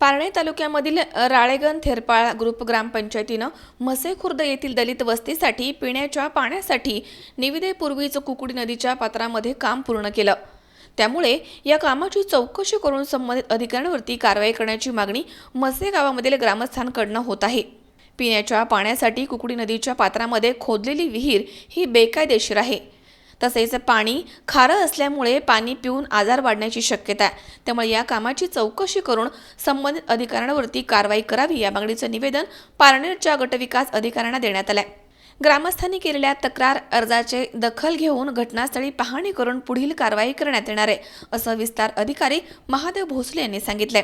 पारणे तालुक्यामधील Ralegan Therpal group ग्रामपंचायतीनं म्हसे खुर्द येथील दलित वस्तीसाठी पिण्याच्या पाण्यासाठी निविदेपूर्वीच कुकुडी नदीच्या पात्रामध्ये काम पूर्ण केलं. त्यामुळे या कामाची चौकशी करून संबंधित अधिकाऱ्यांवरती कारवाई करण्याची मागणी मसे गावामधील ग्रामस्थांकडनं होत आहे. पिण्याच्या पाण्यासाठी कुकुडी नदीच्या पात्रामध्ये खोदलेली विहीर ही बेकायदेशीर आहे. तसेच पाणी खारं असल्यामुळे पाणी पिऊन आजार वाढण्याची शक्यता आहे. त्यामुळे या कामाची चौकशी करून संबंधित अधिकाऱ्यांवरती कारवाई करावी या मागणीचं निवेदन पारनेरच्या गटविकास अधिकाऱ्यांना देण्यात आलंय. ग्रामस्थांनी केलेल्या तक्रार अर्जाचे दखल घेऊन घटनास्थळी पाहणी करून पुढील कारवाई करण्यात येणार आहे असं विस्तार अधिकारी महादेव भोसले यांनी सांगितलंय.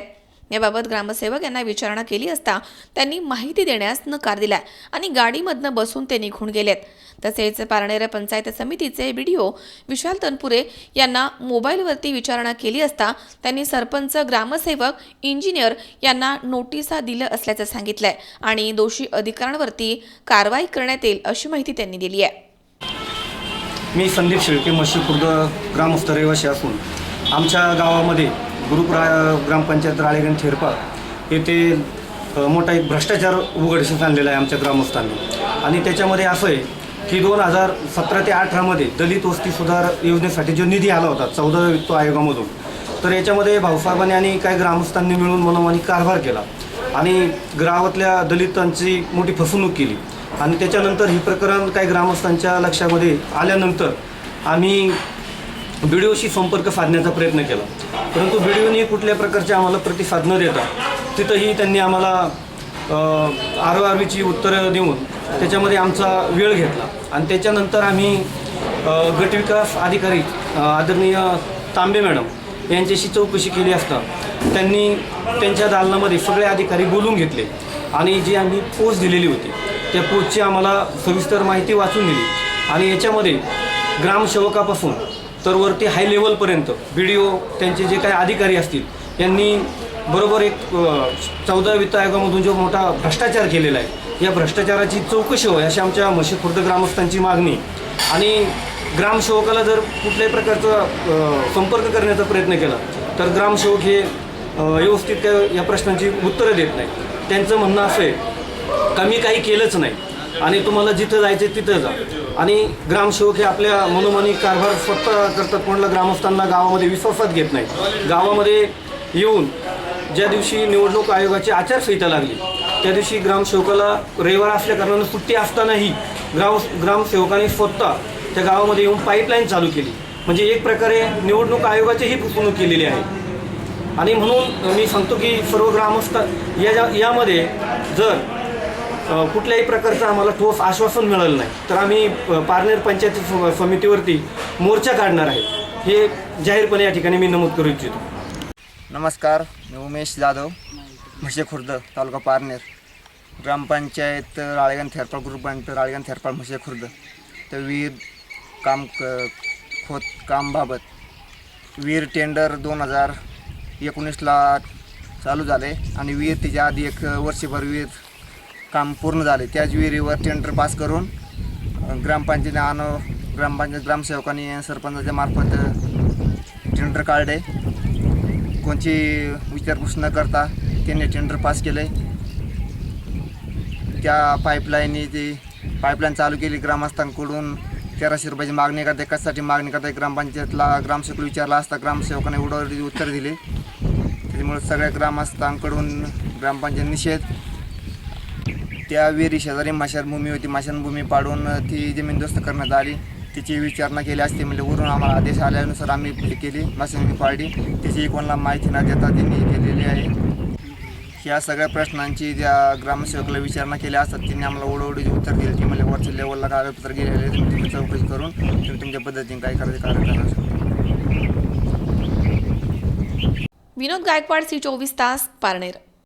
याबाबत ग्रामसेवक यांना विचारणा केली असता त्यांनी माहिती देण्यास नकार दिलाय आणि गाडीमधनं बसून ते निघून गेलेत. तसेच पारनेर पंचायत समितीचे व्हिडिओ विशाल तनपुरे यांना मोबाईलवरती विचारणा केली असता त्यांनी सरपंच ग्रामसेवक इंजिनियर यांना नोटिसा दिलं असल्याचं सांगितलंय आणि दोषी अधिकाऱ्यांवरती कारवाई करण्यात येईल अशी माहिती त्यांनी दिली आहे. मी संदीप शेळके मशी खुर्द ग्रामस्थ रहिवासी असून आमच्या गावामध्ये गुरुप्रा ग्रामपंचायत राळेगण थेरपा येथे मोठा एक भ्रष्टाचार उघडशीस आणलेला आहे आमच्या ग्रामस्थांनी. आणि त्याच्यामध्ये असं आहे की दोन हजार सतरा ते अठरामध्ये दलित वस्ती सुधार योजनेसाठी जो निधी आला होता चौदा वित्त आयोगामधून तर याच्यामध्ये भाऊसाहेबांनी आणि काही ग्रामस्थांनी मिळून मनोमानी कारभार केला. आणि गावातल्या दलितांची मोठी फसवणूक केली. आणि त्याच्यानंतर हे प्रकरण काही ग्रामस्थांच्या लक्षामध्ये आल्यानंतर आम्ही बी डी ओशी संपर्क साधण्याचा प्रयत्न केला. परंतु बी डी ओने कुठल्या प्रकारचे आम्हाला प्रतिसाद न देता तिथंही त्यांनी आम्हाला आर आर बीची उत्तरं देऊन त्याच्यामध्ये आमचा वेळ घेतला. आणि त्याच्यानंतर आम्ही गटविकास अधिकारी आदरणीय तांबे मॅडम यांच्याशी चौकशी केली असता त्यांनी त्यांच्या दालनामध्ये सगळे अधिकारी बोलून घेतले आणि जी आम्ही पोस्ट दिलेली होती त्या पोस्टची आम्हाला सविस्तर माहिती वाचून दिली. आणि याच्यामध्ये ग्रामसेवकापासून तर वरती हाय लेवलपर्यंत बी डी ओ त्यांचे जे काही अधिकारी असतील यांनी बरोबर एक चौदा वित्त आयोगामधून जो मोठा भ्रष्टाचार केलेला आहे या भ्रष्टाचाराची चौकशी होय अशी आमच्या म्हशी खुर्द ग्रामस्थांची मागणी. आणि ग्रामसेवकाला जर कुठल्याही प्रकारचा संपर्क करण्याचा प्रयत्न केला तर ग्रामसेवक हे व्यवस्थित काय या प्रश्नांची उत्तरं देत नाही त्यांचं म्हणणं असं आहे का मी काही केलंच नाही. आणि तुम्हाला जिथं जायचं तिथं जा. आणि ग्रामसेवक हे आपल्या मनोमनी कारभार स्वतः करतात म्हणलं ग्रामस्थांना गावामध्ये विश्वासात घेत नाही गावामध्ये येऊन ज्या दिवशी निवडणूक आयोगाची आचारसंहिता लागली त्या दिवशी ग्रामसेवकाला रविवार असल्याकारणानं सुट्टी असतानाही ग्राम ग्रामसेवकांनी स्वतः त्या गावामध्ये येऊन पाईपलाईन चालू केली. म्हणजे एक प्रकारे निवडणूक आयोगाचीही फसवणूक केलेली आहे. आणि म्हणून मी सांगतो की सर्व ग्रामस्थ या यामध्ये जर कुठल्याही प्रकारचं आम्हाला ठोस आश्वासन मिळालं नाही. तर आम्ही पारनेर पंचायत स- समितीवरती मोर्चा काढणार आहे. हे जाहीरपणे या ठिकाणी मी नमूद करू इच्छितो. नमस्कार मी उमेश जाधव म्हशे खुर्द तालुका पारनेर. ग्रामपंचायत राळेगण थेरपाळ ग्रुप आणि राळेगण थेरपाळ म्हशे खुर्द. तर विहीर काम क खोत कामबाबत विहीर टेंडर दोन हजार एकोणीसला चालू झाले आणि विहीर त्याच्या आधी एक वर्षभर विहीर काम पूर्ण झाले. त्याच विहिरीवर टेंडर पास करून ग्रामपंचायतीने आणो ग्रामपंचायत ग्रामसेवकांनी सरपंचाच्या मार्फत टेंडर काढले. कोणची विचारपूस न करता त्यांनी टेंडर पास केले. त्या पाईपलाईननी ती पाईपलाईन चालू केली ग्रामस्थांकडून. तेराशे रुपयाची मागणी करते कशासाठी मागणी करते ग्रामपंचायतला ग्रामसेवक विचारला असता ग्रामसेवकाने उडवली उत्तर दिले. त्याच्यामुळे सगळ्या ग्रामस्थांकडून ग्रामपंचायत निषेध. त्या विहिरी शेजारी माशानभूमी होती. माशानभूमी पाडून ती जमीनदोस्त करण्यात आली. तिची विचारणा केली असते म्हणजे वरून आम्हाला आदेश आल्यानुसार आम्ही केली मशानभूमी पाडली त्याची कोणाला माहिती न देता त्यांनी केलेली आहे. ह्या सगळ्या प्रश्नांची ज्या ग्रामसेवकाला विचारणा केल्या असतात त्यांनी आम्हाला ओढवडीची उत्तर दिली. की म्हणजे वरच्या लेवलला कागदपत्र गेलेले तुम्ही चौकशी करून तुम्ही तुमच्या पद्धतीने काय करायचं कार्य करा विनोद गायकवाड सी चोवीस तास पारनेर.